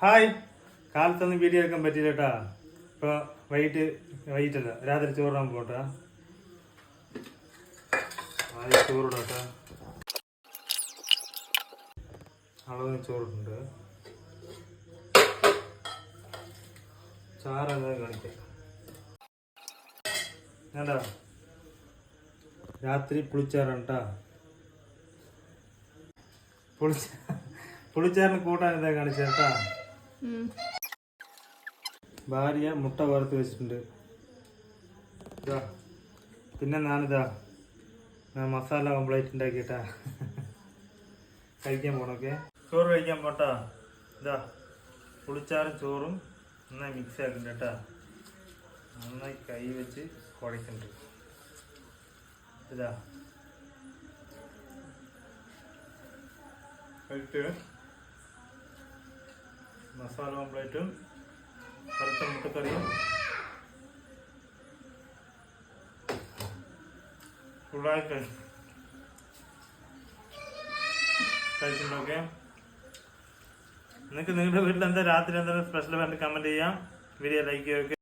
Hi. കാലത്തൊന്നും video എടുക്കാൻ പറ്റില്ല കേട്ടാ. ഇപ്പൊ വൈകിട്ട് വൈകിട്ടല്ല രാത്രി ചോറിടാൻ പോട്ടാ. ആദ്യം ചോറിടാട്ടാ അളവിന് ചോറിട്ടുണ്ട്. ചാറ് എന്താ കാണിക്കാം വേണ്ടാ. രാത്രി പുളിച്ചാറാണ് കേട്ടാ. പുളിച്ച പുളിച്ചാറിന് കൂട്ടാൻ എന്താ കാണിച്ചേട്ടാ ഭാര്യ മുട്ട വറുത്ത് വെച്ചിട്ടുണ്ട്. പിന്നെ ഞാനിതാ ഞാൻ മസാല കംപ്ലീറ്റ് ഉണ്ടാക്കിയിട്ടാ. കഴിക്കാൻ പോണൊക്കെ. ചോറ് കഴിക്കാൻ പോട്ടാ. ഇതാ പുളിച്ചാറും ചോറും നന്നായി മിക്സ് ആക്കുന്നുണ്ട് കേട്ടാ. നന്നായി കൈ വെച്ച് കുഴക്കുന്നുണ്ട് ഇതാ. കഴിട്ട് മസാല ഓംപ്ലേറ്റും കറുത്ത മുട്ടക്കറിയും കഴിച്ചിട്ടുണ്ടോക്കെ നിങ്ങൾക്ക് നിങ്ങളുടെ വീട്ടിൽ എന്താ രാത്രി എന്തെങ്കിലും സ്പെഷ്യൽ വേണ്ടി കമന്റ് ചെയ്യാം. വീഡിയോ ലൈക്ക് ചെയ്യുക